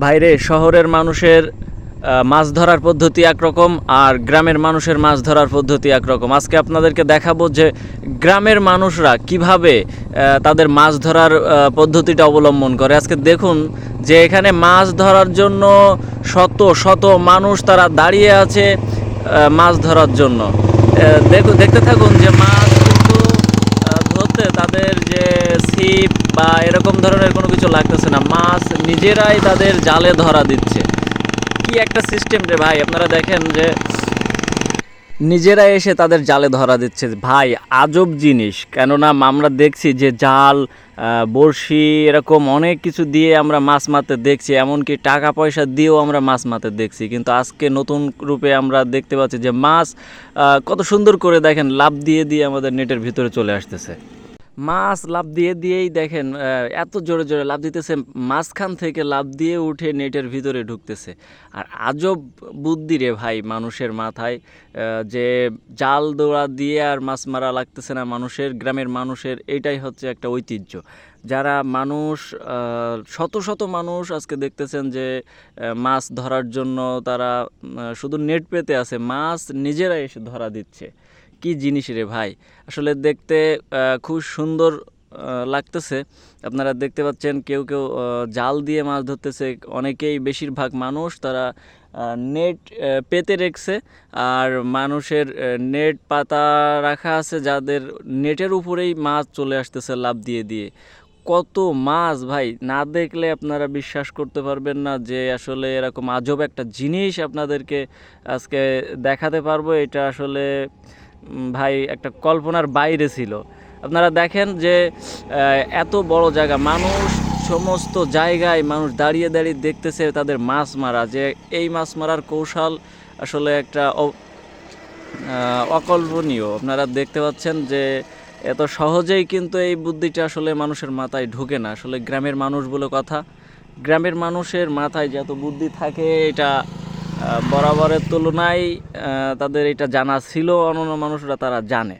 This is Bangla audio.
বাইরে শহরের মানুষের মাছ ধরার পদ্ধতি একরকম আর গ্রামের মানুষের মাছ ধরার পদ্ধতি একরকম। আজকে আপনাদেরকে দেখাবো যে গ্রামের মানুষরা কীভাবে তাদের মাছ ধরার পদ্ধতিটা অবলম্বন করে। আজকে দেখুন যে এখানে মাছ ধরার জন্য শত শত মানুষ তারা দাঁড়িয়ে আছে মাছ ধরার জন্য। দেখুন দেখতে থাকুন যে মাছ কিন্তু আহ, ধরতে তাদের যে ছিপ বা এরকম ধরনের কোনো কিছু লাগতেছে না। মাছ নিজেরাই তাদের জালে ধরা দিচ্ছে। কি একটা সিস্টেম রে ভাই, আপনারা দেখেন যে নিজেরা এসে তাদের জালে ধরা দিচ্ছে। ভাই, আজব জিনিস। কেননা আমরা দেখছি যে জাল বড়শি এরকম অনেক কিছু দিয়ে আমরা মাছ মারতে দেখছি। এমনকি টাকা পয়সা দিয়েও আমরা মাছ মারতে দেখছি। কিন্তু আজকে নতুন রূপে আমরা দেখতে পাচ্ছি যে মাছ কত সুন্দর করে দেখেন লাভ দিয়ে দিয়ে আমাদের নেটের ভিতরে চলে আসতেছে। মাছ লাভ দিয়ে দিয়েই দেখেন এত জোরে জোরে লাভ দিতেছে, মাঝখান থেকে লাভ দিয়ে উঠে নেটের ভিতরে ঢুকতেছে। আর আজব বুদ্ধি রে ভাই মানুষের মাথায় যে জাল দৌড়া দিয়ে আর মাছ মারা লাগতেছে না মানুষের, গ্রামের মানুষের, এটাই হচ্ছে একটা ঐতিহ্য। যারা মানুষ শত শত মানুষ আজকে দেখতেছেন যে মাছ ধরার জন্য তারা শুধু নেট পেতে আছে, মাছ নিজেরাই এসে ধরা দিচ্ছে। কি জিনিস রে ভাই? আসলে দেখতে খুব সুন্দর লাগতেছে। আপনারা দেখতে পাচ্ছেন কেউ কেউ জাল দিয়ে মাছ ধরতেছে। অনেকেই বেশিরভাগ মানুষ তারা নেট পেতে রেখেছে। আর মানুষের নেট পাতা রাখা আছে যাদের নেটের উপরেই মাছ চলে আসতেছে লাভ দিয়ে দিয়ে। কত মাছ ভাই, না দেখলে আপনারা বিশ্বাস করতে পারবেন না যে আসলে এরকম আজব একটা জিনিস আপনাদেরকে আজকে দেখাতে পারব। এটা আসলে ভাই একটা কল্পনার বাইরে ছিল। আপনারা দেখেন যে এত বড় জায়গা, মানুষ সমস্ত জায়গায় মানুষ দাঁড়িয়ে দাঁড়িয়ে দেখতেছে তাদের মাছ মারা, যে এই মাছ মারার কৌশল আসলে একটা অকল্পনীয়। আপনারা দেখতে পাচ্ছেন যে, এত সহজেই কিন্তু এই বুদ্ধিটা আসলে মানুষের মাথায় ঢোকে না। আসলে গ্রামের মানুষ বলে কথা, গ্রামের মানুষের মাথায় যত বুদ্ধি থাকে, এটা বরাবরের তুলনায় তাদের এটা জানা ছিল অন্যান্য মানুষরা তারা জানে।